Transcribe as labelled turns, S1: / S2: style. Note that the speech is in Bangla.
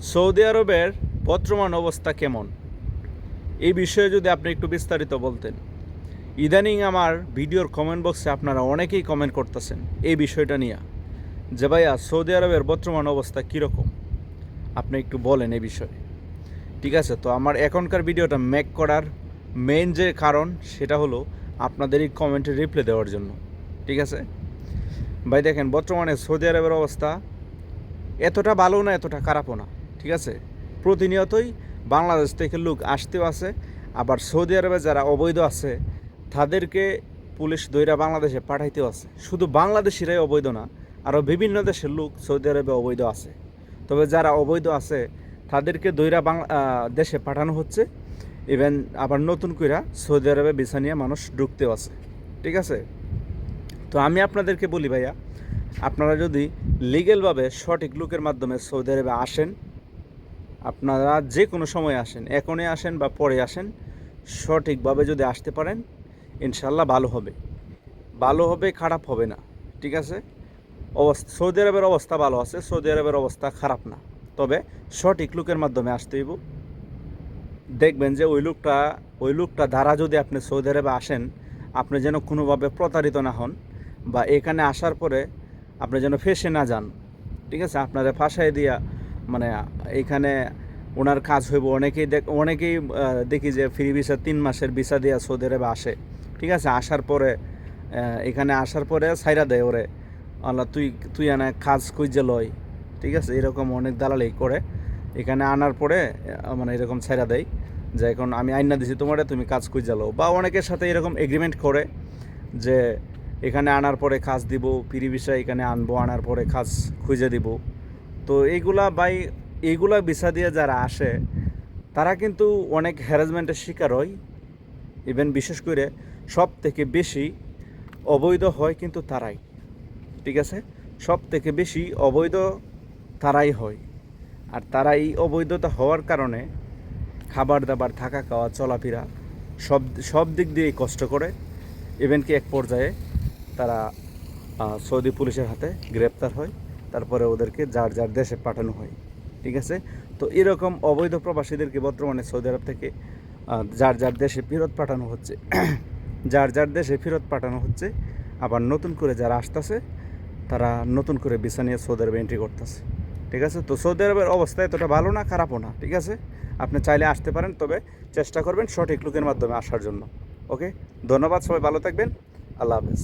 S1: সৌদি আরবের বর্তমান অবস্থা কেমন? এই বিষয়ে যদি আপনি একটু বিস্তারিত বলতেন। ইদানিং আমার ভিডিওর কমেন্ট বক্সে আপনারা অনেকেই কমেন্ট করতেছেন এই বিষয়টা নিয়ে। যে ভাইয়া, সৌদি আরবের বর্তমান অবস্থা কীরকম? আপনি একটু বলেন এই বিষয়ে। ঠিক আছে, তো আমার এখনকার ভিডিওটা মেক করার মেইন যে কারণ, সেটা হলো আপনাদের এই কমেন্টে রিপ্লাই দেওয়ার জন্য। ঠিক আছে? ভাই, দেখেন, বর্তমানে সৌদি আরবের অবস্থা এতটা ভালো না, এতটা খারাপও না। ঠিক আছে? প্রতিনিয়তই বাংলাদেশ থেকে লোক আসতেও আছে। আবার সৌদি আরবে যারা অবৈধ আছে, তাদেরকে পুলিশ দৈরা বাংলাদেশে পাঠাইতেও আছে। শুধু বাংলাদেশিরাই অবৈধ না, আরও বিভিন্ন দেশের লোক সৌদি আরবে অবৈধ আছে। তবে যারা অবৈধ আছে, তাদেরকে দৈরা বাংলা দেশে পাঠানো হচ্ছে। ইভেন আবার নতুন কইরা সৌদি আরবে বিছা নিয়ে মানুষ ঢুকতেও আছে। ঠিক আছে? তো আমি আপনাদেরকে বলি ভাইয়া, আপনারা যদি লিগেলভাবে সঠিক লোকের মাধ্যমে সৌদি আরবে আসেন আপনারা যে কোনো সময় আসেন, এখনই আসেন বা পরে আসেন, সঠিকভাবে যদি আসতে পারেন ইনশাল্লাহ ভালো হবে। ভালো হবে, খারাপ হবে না, ঠিক আছে? অবস্থা, সৌদি আরবের অবস্থা ভালো আছে, সৌদি আরবের অবস্থা খারাপ না। তবে সঠিক লোকের মাধ্যমে আসতে হইব। দেখবেন যে ওই লোকটা ওই লোকটা দ্বারা যদি আপনি সৌদি আরবে আসেন, আপনি যেন কোনোভাবে প্রতারিত না হন বা এখানে আসার পরে আপনি যেন ফেসে না যান, ঠিক আছে? আপনারা ফাঁসাই দিয়া মানে এখানে ওনার কাজ হইব। অনেকেই দেখ, অনেকেই দেখি যে ফ্রি ভিসা তিন মাসের ভিসা দিয়া সৌদি আরবে আসে। ঠিক আছে? আসার পরে এখানে আসার পরে সাইরা দেয় ওরে, আল্লাহ, তুই তুই আনা কাজ খুঁজে লয়। ঠিক আছে? এরকম অনেক দালালি করে। এখানে আনার পরে মানে এরকম ছাইরা দেয় যে, এখন আমি আইনা দিছি তোমারে, তুমি কাজ খুঁজে লো বা অনেকের সাথে এরকম এগ্রিমেন্ট করে যে, এখানে আনার পরে কাজ দিব পিরি বিষয় এখানে আনব, আনার পরে কাজ খুঁজে দিব। তো এইগুলা বাই এইগুলা ভিসা দিয়ে যারা আসে, তারা কিন্তু অনেক হ্যারাসমেন্টের শিকার হয়। ইভেন বিশেষ করে সব থেকে বেশি অবৈধ হয় কিন্তু তারাই। ঠিক আছে? সব থেকে বেশি অবৈধ তারাই হয়। আর তারা এই অবৈধতা হওয়ার কারণে খাবার দাবার থাকা খাওয়া, চলাফেরা সব সব দিক দিয়েই কষ্ট করে। ইভেন কি এক পর্যায়ে তারা সৌদি পুলিশের হাতে গ্রেপ্তার হয়। তারপরে ওদেরকে যার যার দেশে পাঠানো হয়, ঠিক আছে? তো এরকম অবৈধ প্রবাসীদেরকে বর্তমানে সৌদি আরব থেকে যার যার দেশে ফেরত পাঠানো হচ্ছে, যার যার দেশে ফেরত পাঠানো হচ্ছে, আবার নতুন করে যারা আসতেছে, তারা নতুন করে বিছা নিয়ে সৌদি আরবে এন্ট্রি করতেছে, ঠিক আছে? তো সৌদি আরবের অবস্থা এতটা ভালো না, খারাপও না, ঠিক আছে? আপনি চাইলে আসতে পারেন, তবে চেষ্টা করবেন সঠিক লোকের মাধ্যমে আসার জন্য, ওকে? ধন্যবাদ, সবাই ভালো থাকবেন, আল্লাহ হাফেজ।